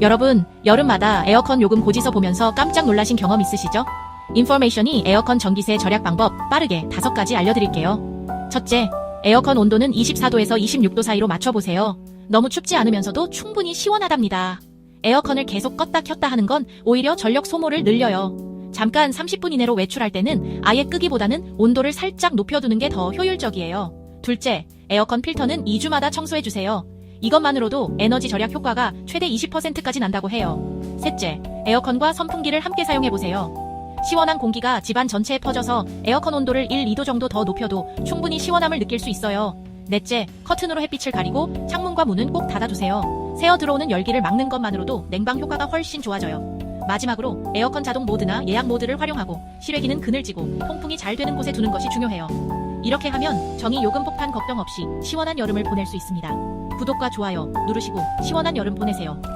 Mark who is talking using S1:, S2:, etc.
S1: 여러분, 여름마다 에어컨 요금 고지서 보면서 깜짝 놀라신 경험 있으시죠? 인포메이션이 에어컨 전기세 절약 방법 빠르게 다섯 가지 알려드릴게요. 첫째, 에어컨 온도는 24도에서 26도 사이로 맞춰보세요. 너무 춥지 않으면서도 충분히 시원하답니다. 에어컨을 계속 껐다 켰다 하는 건 오히려 전력 소모를 늘려요. 잠깐 30분 이내로 외출할 때는 아예 끄기보다는 온도를 살짝 높여두는 게 더 효율적이에요. 둘째, 에어컨 필터는 2주마다 청소해주세요. 이것만으로도 에너지 절약 효과가 최대 20%까지 난다고 해요. 셋째, 에어컨과 선풍기를 함께 사용해보세요. 시원한 공기가 집안 전체에 퍼져서 에어컨 온도를 1, 2도 정도 더 높여도 충분히 시원함을 느낄 수 있어요. 넷째, 커튼으로 햇빛을 가리고 창문과 문은 꼭 닫아두세요. 새어 들어오는 열기를 막는 것만으로도 냉방 효과가 훨씬 좋아져요. 마지막으로 에어컨 자동 모드나 예약 모드를 활용하고 실외기는 그늘지고 통풍이 잘 되는 곳에 두는 것이 중요해요. 이렇게 하면 정의 요금 폭탄 걱정 없이 시원한 여름을 보낼 수 있습니다. 구독과 좋아요 누르시고 시원한 여름 보내세요.